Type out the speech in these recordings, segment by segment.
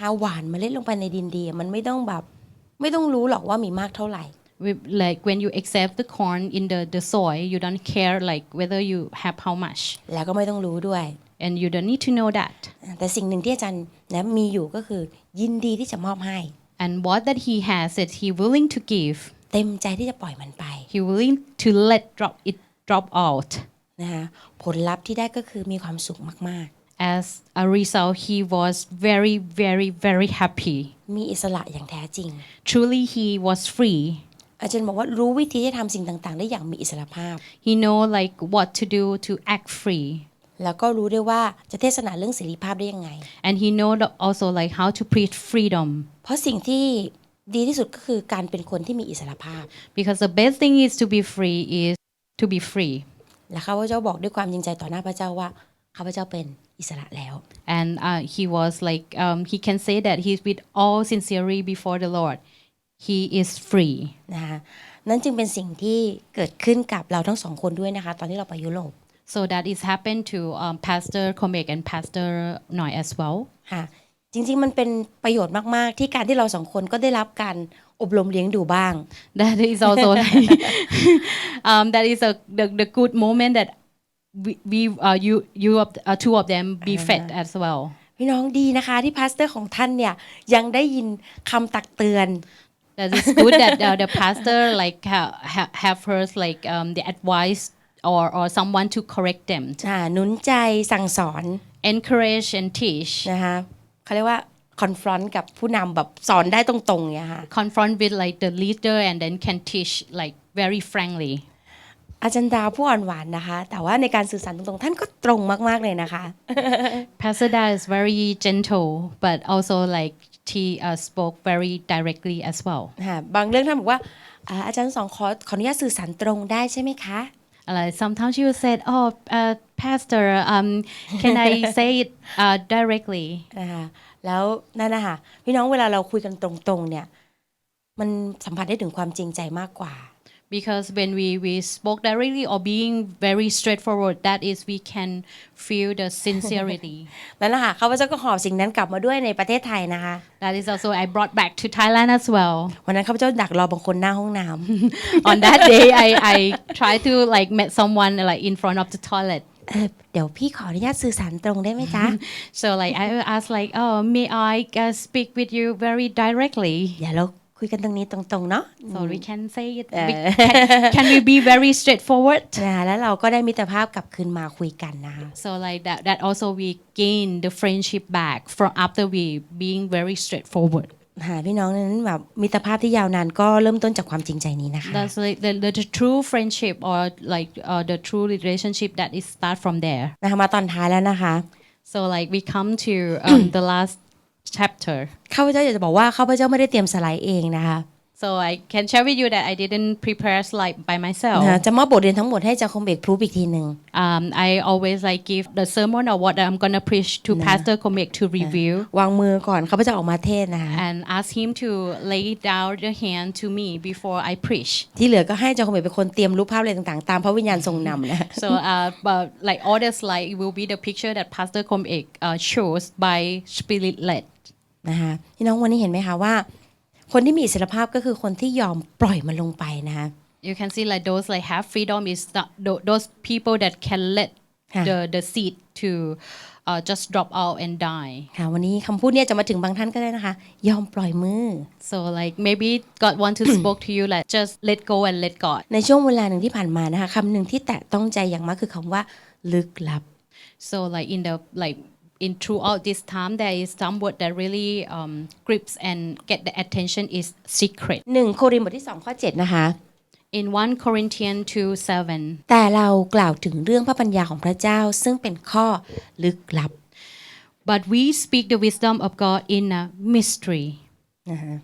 นะคะ หวานเมล็ดลงไปในดินดีมันไม่ต้องแบบ ไม่ต้องรู้หรอกว่ามีมากเท่าไหร่ We- like when you accept the corn in the, the soil you don't care like whether you have how much แล้วก็ไม่ต้องรู้ด้วย and you don't need to know that แต่สิ่งหนึ่งที่อาจารย์นะมีอยู่ก็คือ ยินดีที่จะมอบให้ and what that he has that he willing to give เต็มใจที่จะปล่อยมันไป he willing to let drop it drop out นะคะผลลัพธ์ที่ได้ก็คือมีความสุขมาก as a result he was very very very happy ๆมีอิสระอย่างแท้จริง truly he was free อาจารย์บอกว่ารู้วิธีที่ทำสิ่งต่าง ๆ ได้อย่างมีอิสระภาพ he know like what to do to act free แล้วก็รู้ด้วยว่าจะเทศนาเรื่องเสรีภาพได้ยังไง and he know the- also like how to preach freedom เพราะสิ่งที่ดีที่สุดก็คือการเป็นคนที่มีอิสระภาพ because the best thing is to be free is to be free และข้าพเจ้าบอกด้วยความจริงใจต่อหน้าพระเจ้าว่า ข้าพเจ้าเป็นอิสระแล้ว and uh, he was like um, he can say that he's with all sincerity before the lord he is free นะคะนั่นจึงเป็นสิ่งที่เกิดขึ้นกับเราทั้งสองคนด้วยนะคะ ตอนที่เราไปยุโรป so that is happened to um, pastor Komek and pastor Noi as well ค่ะจริงๆ มันเป็นประโยชน์มาก ๆ ที่การที่เราสองคนก็ได้รับการอบรมเลี้ยงดูบ้าง that is also um, that is a the, the good moment that we, we uh, you you of, uh, two of them be fed as well พี่น้องดีนะคะที่พาสเตอร์ของท่านเนี่ยยังได้ยินคำตักเตือน that is good that uh, the pastor like ha- ha- have heard like um, the advice or or someone to correct them อ่าหนุนใจสั่งสอน encourage and teach นะคะเขาเรียกว่าคอนฟรอนต์กับผู้นำแบบสอนได้ตรงๆเนี่ยค่ะ confront with like the leader and then can teach like very frankly อาจารย์ดาวผู้อ่อนหวานนะคะ แต่ว่าในการสื่อสารตรงๆ ท่านก็ตรงมากๆเลยนะคะ pastor Da is very gentle but also like he uh, spoke very directly as well ค่ะบางเรื่องท่านบอกว่าอ่าอาจารย์สองขอขออนุญาตสื่อสารตรงได้ใช่ไหมคะ Like sometimes you said, "Oh, uh, Pastor, um, can I say it uh, directly?" นะคะแล้วนั่นนะคะพี่น้องเวลาเราคุยกันตรงๆเนี่ยมันสัมผัสได้ถึงความจริงใจมากกว่า Because when we we spoke directly or being very straightforward, that is, we can feel the sincerity. แล้วนะคะข้าพเจ้าก็หอบสิ่งนั้นกลับมาด้วยในประเทศไทยนะคะ that is also I brought back to Thailand as well. วันนั้นข้าพเจ้าดักรอบางคนหน้าห้องน้ำ On that day, I I tried to like met someone like in front of the toilet. เออเดี๋ยวพี่ขออนุญาตสื่อสารตรงได้ไหมจ๊ะ So like I asked like, "Oh, may I uh, speak with you very directly?" เดี๋ยวเรา คุยกันตรงนี้ตรงๆเนาะ So we can say it. We, can, can we be very straightforward? นะคะแล้วเราก็ได้มิตรภาพกลับคืนมาคุยกันนะคะ So like that that also we gain the friendship back from after we being very straightforward. ค่ะพี่น้องนั้นแบบมิตรภาพที่ยาวนานก็เริ่มต้นจากความจริงใจนี้นะคะ That's like the, the, the true friendship or like uh, the true relationship that is start from there. นะคะมาตอนท้ายแล้วนะคะ So like we come to um, the last chapter. ข้าพเจ้าอยากจะบอกว่าข้าพเจ้าไม่ได้เตรียมสไลด์เองนะคะ So I can share with you that I didn't prepare slide by นะ myself. คะจะมอบบทเรียนทั้งหมดให้จาคมเบกพรูฟอีกทีหนึ่ง Um, I always like give the sermon or what I'm gonna preach to Pastor Komek to review วางมือก่อนข้าพเจ้าออกมาเทศนะคะ and ask him to lay down the hand to me before I preach. ที่เหลือก็ให้จาคมเบกเป็นคนเตรียมรูปภาพอะไรต่างๆ ตามพระวิญญาณทรงนำนะ So, uh, but like all the slide will be the picture that Pastor Komek uh, shows by Spirit led. นะคะพี่น้องวันนี้เห็นไหมคะว่า คนที่มีอิสรภาพก็คือคนที่ยอมปล่อยมันลงไปนะคะ You can see like those like have freedom is not, tho- those people that can let Yeah. the the seed to uh, just drop out and die. ค่ะวันนี้คำพูดเนี้จะมาถึงบางท่านก็ได้นะคะ ยอมปล่อยมือ So like maybe God want to spoke to you like just let go and let God. ในช่วงเวลาหนึ่งที่ผ่านมานะคะคำหนึ่งที่แตะต้องใจอย่างมากคือคำว่า ลึกลับ So like in the like in throughout this time there is some word that really um, grips and get the attention is secret. หนึ่งโครินธ์บทที่2ข้อ7นะคะ In 1 Corinthians 2 7. แต่เรากล่าวถึงเรื่องพระปัญญาของพระเจ้าซึ่งเป็นข้อลึกลับ But we speak the wisdom of God in a mystery. นะคะ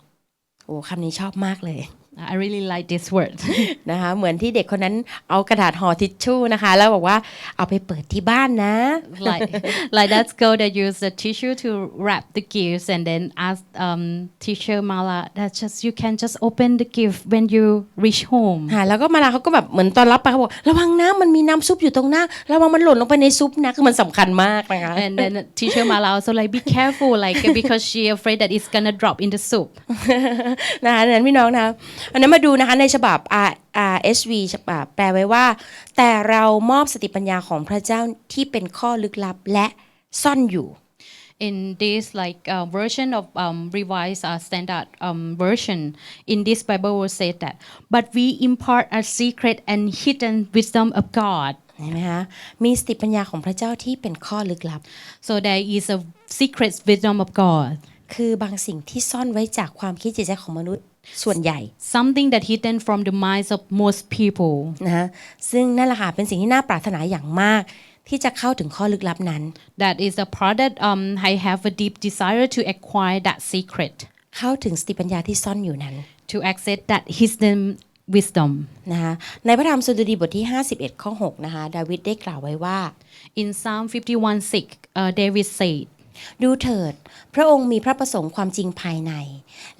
โอ้คำนี้ชอบมากเลย I really like this word. นะคะเหมือนที่เด็กคนนั้นเอากระดาษห่อทิชชู่นะคะ แล้วบอกว่าเอาไปเปิดที่บ้านนะ like like that girl that used the tissue to wrap the gifts and then ask um, teacher Mala that just you can just open the gift when you reach home. ค่ะแล้วก็มาลาเขาก็แบบเหมือนตอนรับไปเขาบอกระวังนะมันมีน้ำซุปอยู่ตรงหน้าระวังมันหล่นลงไปในซุปนะคือมันสำคัญมากนะคะ And then teacher Mala also like be careful like because she afraid that it's gonna drop in the soup. นะคะดังนั้นพี่น้องนะอันนั้นมาดูนะคะในฉบับ R RSV ฉบับแปลไว้ว่า แต่เรามอบสติปัญญาของพระเจ้าที่เป็นข้อลึกลับและซ่อนอยู่ in this like uh, version of um, revised uh, standard um, version in this bible will say that but we impart a secret and hidden wisdom of god เห็นไหมคะมีสติปัญญาของพระเจ้าที่เป็นข้อลึกลับ so there is a secret wisdom of god คือบางสิ่งที่ซ่อนไว้จากความคิดจิตใจของมนุษย์ ส่วนใหญ่ something that hidden from the minds of most people นะคะซึ่งนั่นแหละค่ะเป็นสิ่งที่น่าปรารถนาอย่างมาก ที่จะเข้าถึงข้อลึกลับนั้น that is a part that um, i have a deep desire to acquire that secret เข้าถึงสติปัญญาที่ซ่อนอยู่นั้น to access that hidden wisdom นะคะในพระธรรมสดุดีบทที่ 51 ข้อ 6 นะคะ ดาวิดได้กล่าวไว้ว่า in psalm 51 6 uh, david said ดูเถิด พระองค์มีพระประสงค์ความจริงภายใน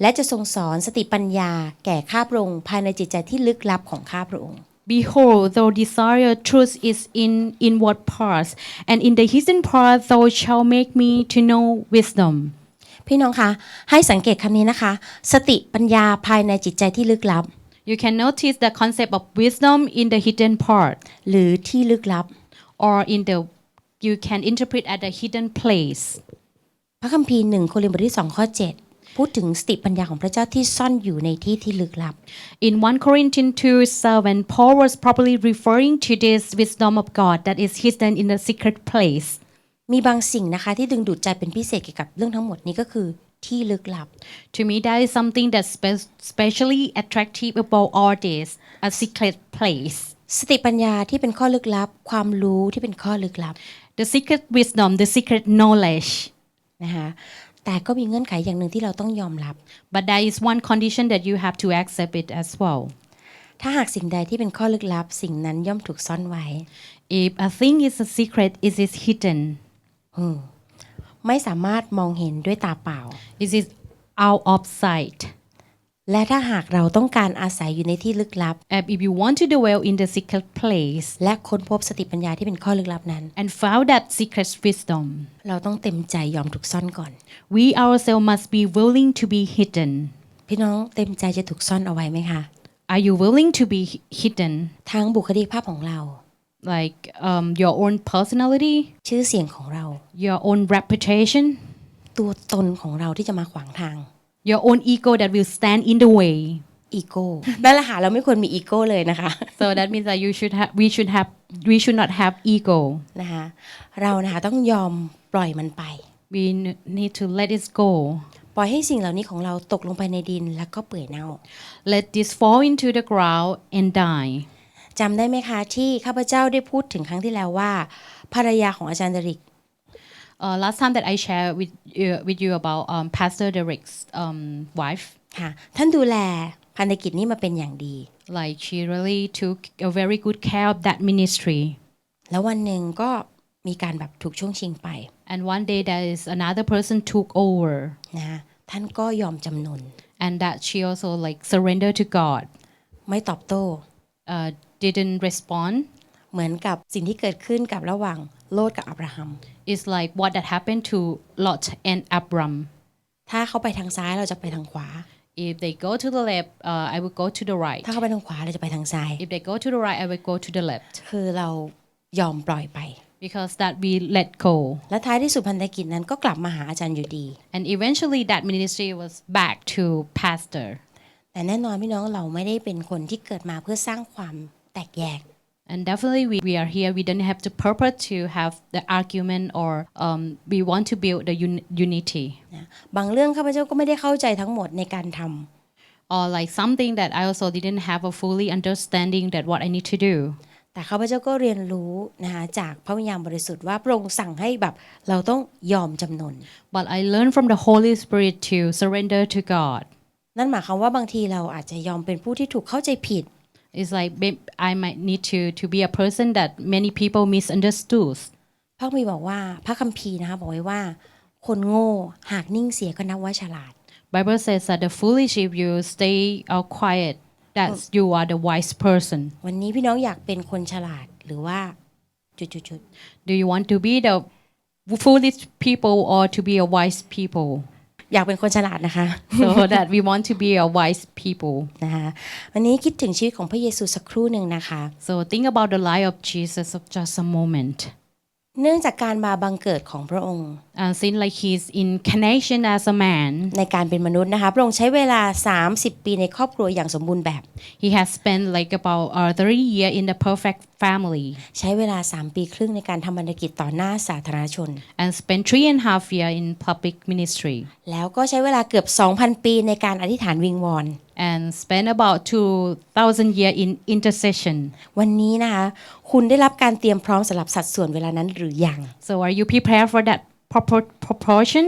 และจะทรงสอนสติปัญญาแก่ข้าพระองค์ภายในจิตใจที่ลึกลับของข้าพระองค์ Behold, thou desire truth is in inward parts, and in the hidden part thou shalt make me to know wisdom. พี่น้องคะให้สังเกตคำนี้นะคะ สติปัญญาภายในจิตใจที่ลึกลับ You can notice the concept of wisdom in the hidden part, หรือที่ลึกลับ or in the you can interpret at the hidden place. พระคัมภีร์หนึ่งโครินธ์บทที่2ข้อ7พูดถึงสติปัญญาของพระเจ้าที่ซ่อนอยู่ในที่ที่ลึกลับ In 1 Corinthians 2 7, Paul was probably referring to this wisdom of God that is hidden in the secret place. มีบางสิ่งนะคะที่ดึงดูดใจเป็นพิเศษเกี่ยวกับเรื่องทั้งหมดนี้ก็คือที่ลึกลับ To me, that is something that's spe- specially attractive about all this, a secret place. สติปัญญาที่เป็นข้อลึกลับ ความรู้ที่เป็นข้อลึกลับ The secret wisdom, the secret knowledge. นะคะแต่ก็มีเงื่อนไขอย่างหนึ่งที่เราต้องยอมรับ But there is one condition that you have to accept it as well. ถ้าหากสิ่งใดที่เป็นข้อลึกลับ สิ่งนั้นย่อมถูกซ่อนไว้ If a thing is a secret, it is hidden. ไม่สามารถมองเห็นด้วยตาเปล่า It is out of sight. และถ้าหากเราต้องการอาศัยอยู่ในที่ลึกลับ And if you want to dwell in the secret place และค้นพบสติปัญญาที่เป็นข้อลึกลับนั้น and found that secret wisdom, เราต้องเต็มใจยอมถูกซ่อนก่อน we ourselves must be willing to be hidden. พี่น้องเต็มใจจะถูกซ่อนเอาไว้ไหมคะ Are you willing to be hidden? ทั้งบุคลิกภาพของเรา Like um, your own personality, ชื่อเสียงของเรา your own reputation, ตัวตนของเราที่จะมาขวางทาง your own ego that will stand in the way. อีโก้นั่นแหละค่ะเราไม่ควรมีอีโก้เลยนะคะ So that means that you should have, we should have, we should not have ego. นะคะเรานะคะต้องยอมปล่อยมันไป We n- need to let it go. ปล่อยให้สิ่งเหล่านี้ของเราตกลงไปในดินแล้วก็เปื่อยเน่า Let this fall into the ground and die. จำได้ไหมคะที่ข้าพเจ้าได้พูดถึงครั้งที่แล้วว่า ภรรยาของอาจารย์เดริก Uh, last time that I shared with you, with you about um, Pastor Derek's um, wife, ค่ะ ท่านดูแลพันธกิจนี้มาเป็นอย่างดี like she really took a very good care of that ministry. แล้ววันหนึ่งก็มีการแบบถูกช่วงชิงไป And one day there is another person took over, นะท่านก็ยอมจำนน and that she also like surrendered to God. ไม่ตอบโต้ Uh, didn't respond. เหมือนกับสิ่งที่เกิดขึ้นกับระหว่าง โลดกับอับราฮัม It's like what that happened to Lot and Abram. ถ้าเขาไปทางซ้ายเราจะไปทางขวา If they go to the left, uh, I will go to the right. ถ้าเขาไปทางขวาเราจะไปทางซ้าย If they go to the right, I will go to the left. คือเรายอมปล่อยไป Because that we let go. และท้ายที่สุดพันธกิจนั้นก็กลับมาหาอาจารย์อยู่ดี And eventually that ministry was back to pastor. แต่แน่นอนพี่น้องเราไม่ได้เป็นคนที่เกิดมาเพื่อสร้างความแตกแยก And definitely we, we are here. We don't have the purpose to have the argument or um, we want to build the un- unity. นะบางเรื่องข้าพเจ้าก็ไม่ได้เข้าใจทั้งหมดในการทำ Or like something that I also didn't have a fully understanding that what I need to do. แต่ข้าพเจ้าก็เรียนรู้นะคะจากพระวิญญาณบริสุทธิ์ว่าพระองค์สั่งให้แบบเราต้องยอมจำนน But I learned from the Holy Spirit to surrender to God. นั่นหมายความว่าบางทีเราอาจจะยอมเป็นผู้ที่ถูกเข้าใจผิด It's like may- I might need to to be a person that many people misunderstood. พระคัมภีร์บอกว่าพระคัมภีร์นะคะบอกไว้ว่า คนโง่หากนิ่งเสียก็นับว่าฉลาด Bible says that the foolish if you stay uh, quiet, that you are the wise person. วันนี้พี่น้องอยากเป็นคนฉลาดหรือว่าจุดๆ Do you want to be the foolish people or to be a wise people? ๆอยากเป็นคนฉลาดนะคะ so that we want to be a wise people. นะคะวันนี้คิดถึงชีวิตของพระเยซูสักครู่หนึ่งนะคะ So think about the life of Jesus of just a moment. เนื่องจากการมาบังเกิดของพระองค์ And since like his incarnation as a man, ในการเป็นมนุษย์นะคะพระองค์ใช้เวลา 30 ปีในครอบครัวอย่างสมบูรณ์แบบ he has spent like about uh, 30 years in the perfect family ใช้เวลา 3 ปีครึ่งในการทำบรรณกิจต่อหน้าสาธารณชน and spent three and a half years in public ministry แล้วก็ใช้เวลาเกือบ 2,000 ปีในการอธิษฐานวิงวอน and spent about 2,000 years in intercession. วันนี้นะคะคุณได้รับการเตรียมพร้อมสำหรับสัดส่วนเวลานั้นหรือยัง So are you prepared for that propor- proportion?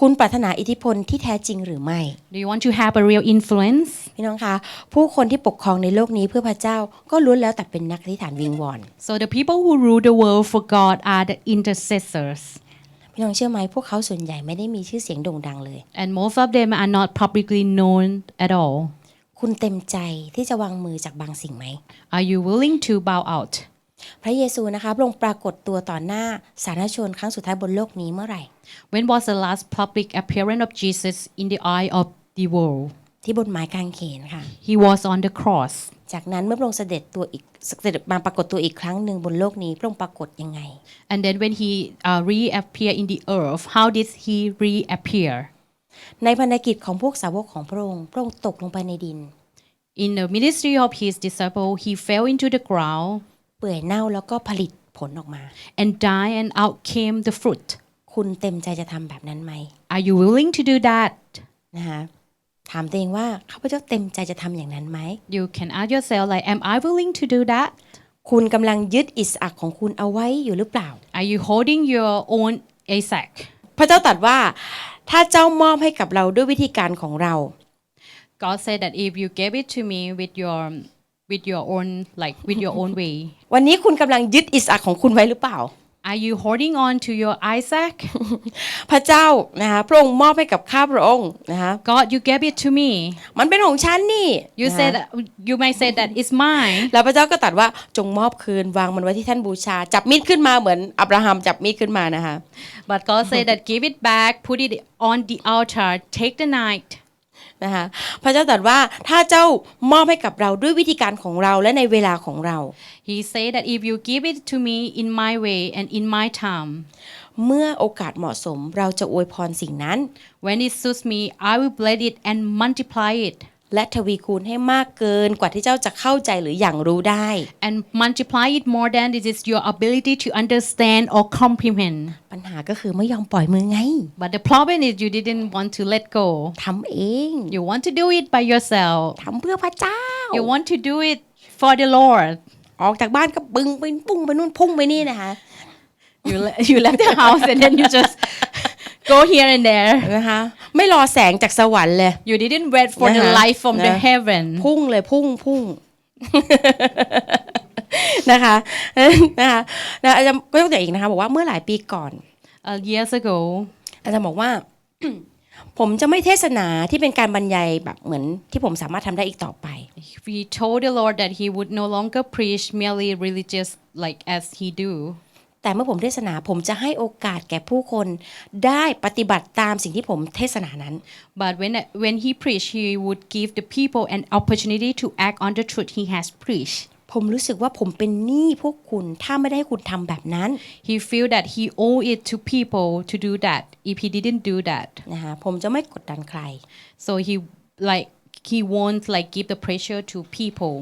คุณปรารถนาอิทธิพลที่แท้จริงหรือไม่ Do you want to have a real influence? พี่น้องคะผู้คนที่ปกครองในโลกนี้เพื่อพระเจ้าก็ล้วนแล้วแต่เป็นนักอธิษฐานวิงวอน So the people who rule the world for God are the intercessors. พี่น้องเชื่อไหมพวกเขาส่วนใหญ่ไม่ได้มีชื่อเสียงโด่งดังเลย And most of them are not publicly known at all. คุณเต็มใจที่จะวางมือจากบางสิ่งไหม Are you willing to bow out? พระเยซูนะคะพระองค์ปรากฏตัวต่อหน้าสาธารณชนครั้งสุดท้ายบนโลกนี้เมื่อไหร่ When was the last public appearance of Jesus in the eye of the world? ที่บนไม้กางเขนค่ะ He was on the cross. จากนั้นเมื่อพระองค์เสด็จตัวอีกเสด็จมาปรากฏตัวอีกครั้งหนึ่งบนโลกนี้พระองค์ปรากฏยังไง And then when he uh, reappeared in the earth, how did he reappear? ในพันธกิจของพวกสาวกของพระองค์พระองค์ตกลงไปในดิน In the ministry of his disciple, he fell into the ground เปื่อยเน่าแล้วก็ผลิตผลออกมา and died, and out came the fruit. คุณเต็มใจจะทำแบบนั้นไหม Are you willing to do that? นะคะ ถามตัวเองว่าข้าพเจ้าเต็มใจจะทำอย่างนั้นไหม You can ask yourself, like, am I willing to do that? คุณกำลังยึดอิสอักของคุณเอาไว้อยู่หรือเปล่า Are you holding your own Isaac? พระเจ้าตรัสว่า ถ้าเจ้ามอบให้กับเราด้วยวิธีการของเรา God said that if you gave it to me with your with your own like with your own way, วันนี้คุณกำลังยึดอิสอักของคุณไว้หรือเปล่า are you holding on to your Isaac? พระเจ้านะคะพระองค์มอบให้กับข้าพระองค์นะคะ God, you gave it to me. มันเป็นของฉันนี่ You นะคะ said you might say that it's mine. แล้วพระเจ้าก็ตรัสว่าจงมอบคืนวางมันไว้ที่ท่านบูชา จับมีดขึ้นมาเหมือนอับราฮัมจับมีดขึ้นมานะคะ But God said that give it back, put it on the altar, take the knife. นะคะพระเจ้าตรัสว่าถ้าเจ้ามอบให้กับเราด้วยวิธีการของเราและในเวลาของเรา He said that if you give it to me in my way and in my time, เมื่อโอกาสเหมาะสมเราจะอวยพรสิ่งนั้น when it suits me, I will bless it and multiply it. และทวีคูณให้มากเกินกว่าที่เจ้าจะเข้าใจหรืออย่างรู้ได้ and multiply it more than it is your ability to understand or comprehend. ปัญหาก็คือไม่ยอมปล่อยมือไง But the problem is you didn't want to let go. ทำเอง You want to do it by yourself. ทำเพื่อพระเจ้า You want to do it for the Lord. ออกจากบ้านก็บึงไปปุ้งไปนู่นพุ่งไปนี่นะคะ You, le- you left the house and then you just go here and there. นะคะไม่รอแสงจากสวรรค์เลย You didn't wait for the Uh-huh. light from the Uh. heaven. พุ่งเลยพุ่งพุ่งนะคะนะคะนะอาจารย์ก็ยกตัวอย่างอีกนะคะบอกว่าเมื่อหลายปีก่อน Uh, years ago, อาจารย์บอกว่า ผมจะไม่เทศนาที่เป็นการบรรยายแบบเหมือนที่ผมสามารถทำได้อีกต่อไป we told the Lord that He would no longer preach merely religious like as He do. แต่เมื่อผมเทศนาผมจะให้โอกาสแก่ผู้คนได้ปฏิบัติตามสิ่งที่ผมเทศนานั้น But when when He preached, He would give the people an opportunity to act on the truth He has preached. ผมรู้สึกว่าผมเป็นหนี้พวกคุณถ้าไม่ได้ให้คุณทำแบบนั้น He feel that he owe it to people to do that if he didn't do that. นะคะผมจะไม่กดดันใคร So he like he won't like give the pressure to people.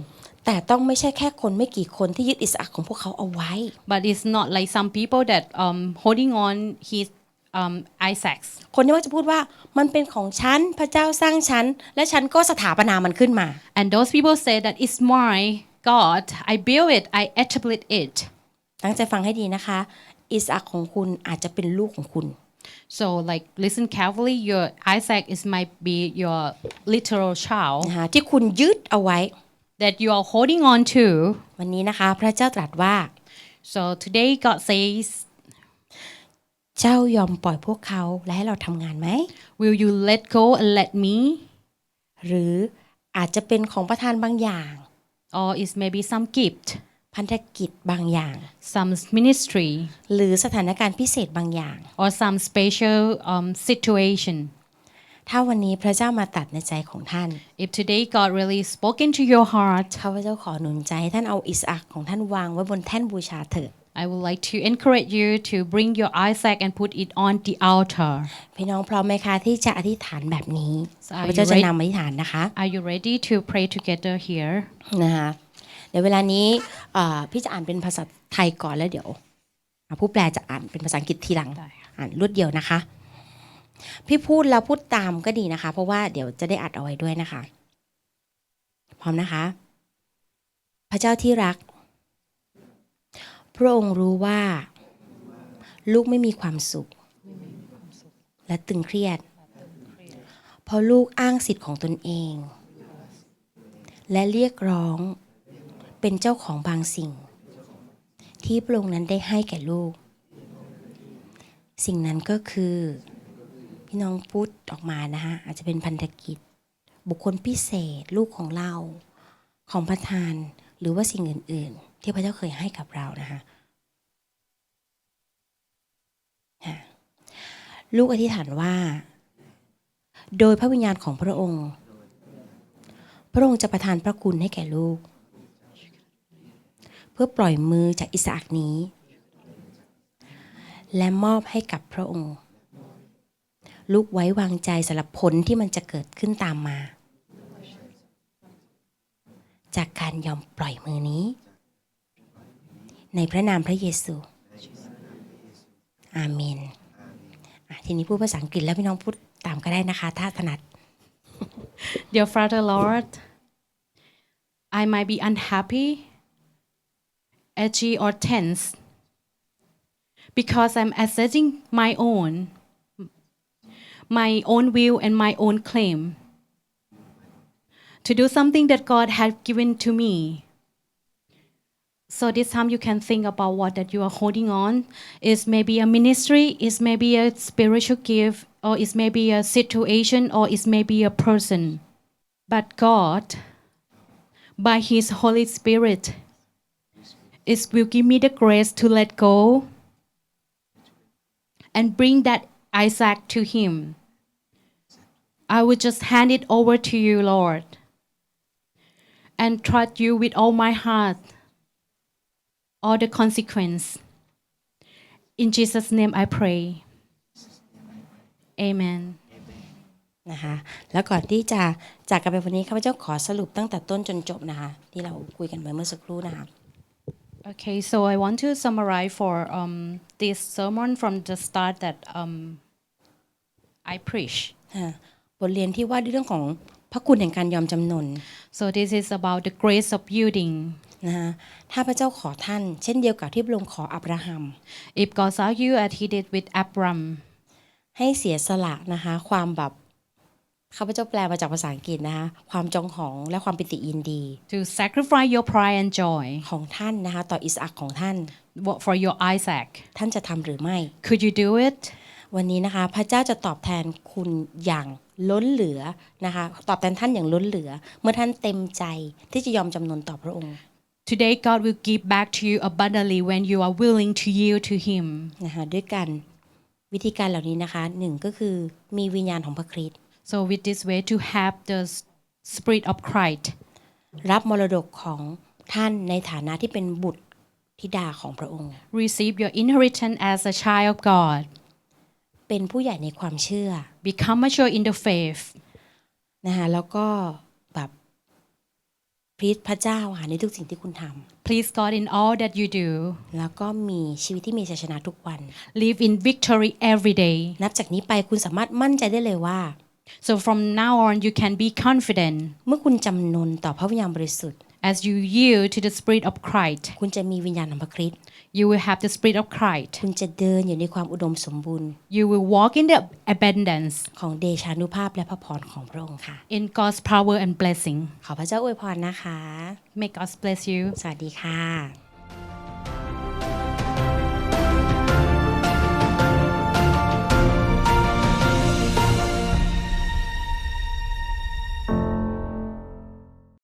แต่ต้องไม่ใช่แค่คนไม่กี่คนที่ยึดอิสระของพวกเขาเอาไว้ But it's not like some people that um holding on his um Isaacs. คนที่ว่าจะพูดว่ามันเป็นของฉันพระเจ้าสร้างฉัน และฉันก็สถาปนามันขึ้นมา And those people say that it's my God. I build it. I attribute it. ตั้งใจฟังให้ดีนะคะ อิสระของคุณอาจจะเป็นลูกของคุณ So, like, listen carefully. Your Isaac is might be your literal child นะคะที่คุณยึดเอาไว้ that you are holding on to. วันนี้นะคะพระเจ้าตรัสว่า So today, God says, เจ้ายอมปล่อยพวกเขาและให้เราทำงานไหม "Will you let go and let me?" หรืออาจจะเป็นของประธานบางอย่าง Or is maybe some gift, พันธกิจบางอย่าง some ministry, หรือสถานการณ์พิเศษบางอย่าง or some special um, situation. ถ้าวันนี้พระเจ้ามาตัดในใจของท่าน If today God really spoke into your heart, ข้าพเจ้าขอหนุนใจให้ท่านเอาอิสอักของท่านวางไว้บนแท่นบูชาเถิด I would like to encourage you to bring your Isaac and put it on the altar. พี่น้องพร้อมไหมคะที่จะอธิษฐานแบบนี้ So ข้า are พ you เจ้าจะ ready? นำอธิษฐานนะคะ Are you ready to pray together here? นะคะเดี๋ยวเวลานี้เอ่อพี่จะอ่านเป็นภาษาไทยก่อนแล้วเดี๋ยวอะผู้แปลจะอ่านเป็นภาษาอังกฤษทีหลังได้ค่ะอ่านรวดเดียวนะคะ พี่พูดแล้วพูดตามก็ดีนะคะ เพราะว่าเดี๋ยวจะได้อัดเอาไว้ด้วยนะคะ พร้อมนะคะ พระเจ้าที่รัก พระองค์รู้ว่า ลูกไม่มีความสุข และตึงเครียด เพราะลูกอ้างสิทธิ์ของตนเอง และเรียกร้องเป็นเจ้าของบางสิ่ง ที่พระองค์นั้นได้ให้แก่ลูก สิ่งนั้นก็คือ พี่น้องพูดออกมานะคะอาจจะเป็นพันธกิจ บุคคลพิเศษลูกของเราของประธานหรือว่าสิ่งอื่น ๆ ที่พระเจ้าเคยให้กับเรานะคะอะลูกอธิษฐานว่า โดยพระวิญญาณของพระองค์ พระองค์จะประทานพระคุณให้แก่ลูก เพื่อปล่อยมือจากอิสอักนี้ และมอบให้กับพระองค์ ลูกไว้วางใจสำหรับผลที่มันจะเกิดขึ้นตามมา จากการยอมปล่อยมือนี้ ในพระนามพระเยซู อาเมนทีนี้พูดภาษาอังกฤษแล้วพี่น้องพูดตามก็ได้นะคะ ถ้าถนัด Dear Father Lord, I might be unhappy, edgy, or tense because I'm assessing my own, my own will and my own claim to do something that God had given to me. So this time you can think about what that you are holding on is maybe a ministry, is maybe a spiritual gift, or is maybe a situation, or is maybe a person. But God, by His Holy Spirit, is will give me the grace to let go and bring that Isaac to Him. I will just hand it over to you, Lord, and trust you with all my heart, all the consequence. In Jesus' name I pray. Amen. นะคะแล้วก่อนที่จะจากกันไปวันนี้ข้าพเจ้าขอสรุปตั้งแต่ต้นจนจบนะคะ ที่เราคุยกันไปเมื่อสักครู่นะคะ Okay, so I want to summarize for um, this sermon from the start that um, I preach. อ่าบทเรียนที่ว่าด้วยเรื่องของพระคุณแห่งการยอมจำนน So this is about the grace of yielding. นะคะถ้าพระเจ้าขอท่าน เช่นเดียวกับที่พระองค์ขออับราฮัม If God saw you as He did with Abram, ให้เสียสละนะคะความแบบข้าพเจ้าแปลมาจากภาษาอังกฤษนะคะความจองหองและความปิติยินดี to sacrifice your pride and joy ของท่านนะคะต่ออิสอักของท่าน what- for your Isaac. ท่านจะทำหรือไม่ Could you do it? วันนี้นะคะ พระเจ้าจะตอบแทนคุณอย่างล้นเหลือนะคะ ตอบแทนท่านอย่างล้นเหลือ เมื่อท่านเต็มใจที่จะยอมจำนนต่อพระองค์ Today, God will give back to you abundantly when you are willing to yield to Him. นะคะด้วยกันวิธีการเหล่านี้นะคะหนึ่งก็คือมีวิญญาณของพระคริสต์ So, with this way, to have the s- Spirit of Christ, รับมรดกของท่านในฐานะที่เป็นบุตรธิดาของพระองค์ receive your inheritance as a child of God, เป็นผู้ใหญ่ในความเชื่อ become mature in the faith, นะคะแล้วก็แบบพรีตพระเจ้าค่ะในทุกสิ่งที่คุณท please God in all that you do, ำแล้วก็มีชีวิตที่มีชัยชนะทุกวัน live in victory every day. นับจากนี้ไปคุณสามารถมั่นใจได้เลยว่า So, from now on, you can be confident เมื่อคุณจำนนต่อพระวิญญาณบริสุทธิ์ As you yield to the Spirit of Christ, คุณจะมีวิญญาณของพระคริสต์ you will have the Spirit of Christ. คุณจะเดินอยู่ในความอุดมสมบูรณ์ You will walk in the abundance ของเดชานุภาพและพระพรของพระองค์ค่ะ in God's power and blessing. ขอพระเจ้าอวยพรนะคะ May God bless you. สวัสดีค่ะ